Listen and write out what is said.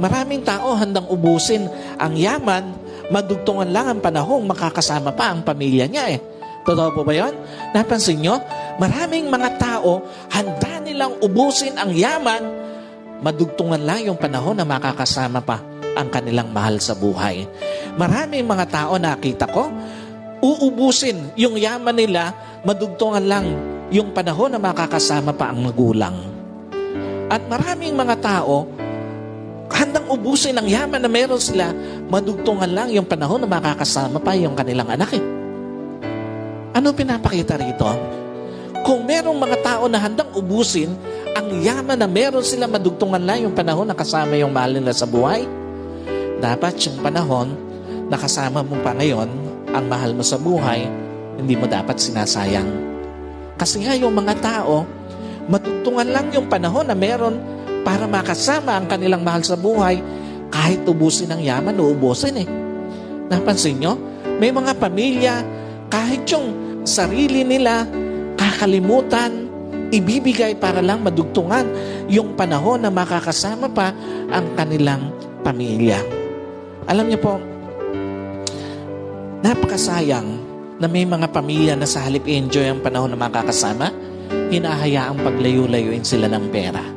Maraming tao handang ubusin ang yaman, madugtungan lang ang panahong makakasama pa ang pamilya niya eh. Totoo po ba yun? Napansin nyo? Maraming mga tao handa nilang ubusin ang yaman, madugtungan lang yung panahon na makakasama pa ang kanilang mahal sa buhay. Maraming mga tao nakita ko, uubusin yung yaman nila, madugtungan lang yung panahon na makakasama pa ang magulang. At maraming mga tao, handang ubusin ang yaman na meron sila, madugtungan lang yung panahon na makakasama pa yung kanilang anak eh. Ano pinapakita rito? Kung merong mga tao na handang ubusin ang yaman na meron sila madugtungan lang yung panahon na kasama yung mahal nila sa buhay, dapat yung panahon na kasama mo pa ngayon ang mahal mo sa buhay, hindi mo dapat sinasayang. Kasi nga yung mga tao, matugtungan lang yung panahon na meron para makasama ang kanilang mahal sa buhay kahit ubusin ang yaman, uubusin eh. Napansin nyo? May mga pamilya, kahit yung sarili nila, kakalimutan, ibibigay para lang madugtungan yung panahon na makakasama pa ang kanilang pamilya. Alam niyo po, napakasayang na may mga pamilya na sa halip enjoy ang panahon na makakasama, hinahayaang paglayo-layuin sila ng pera.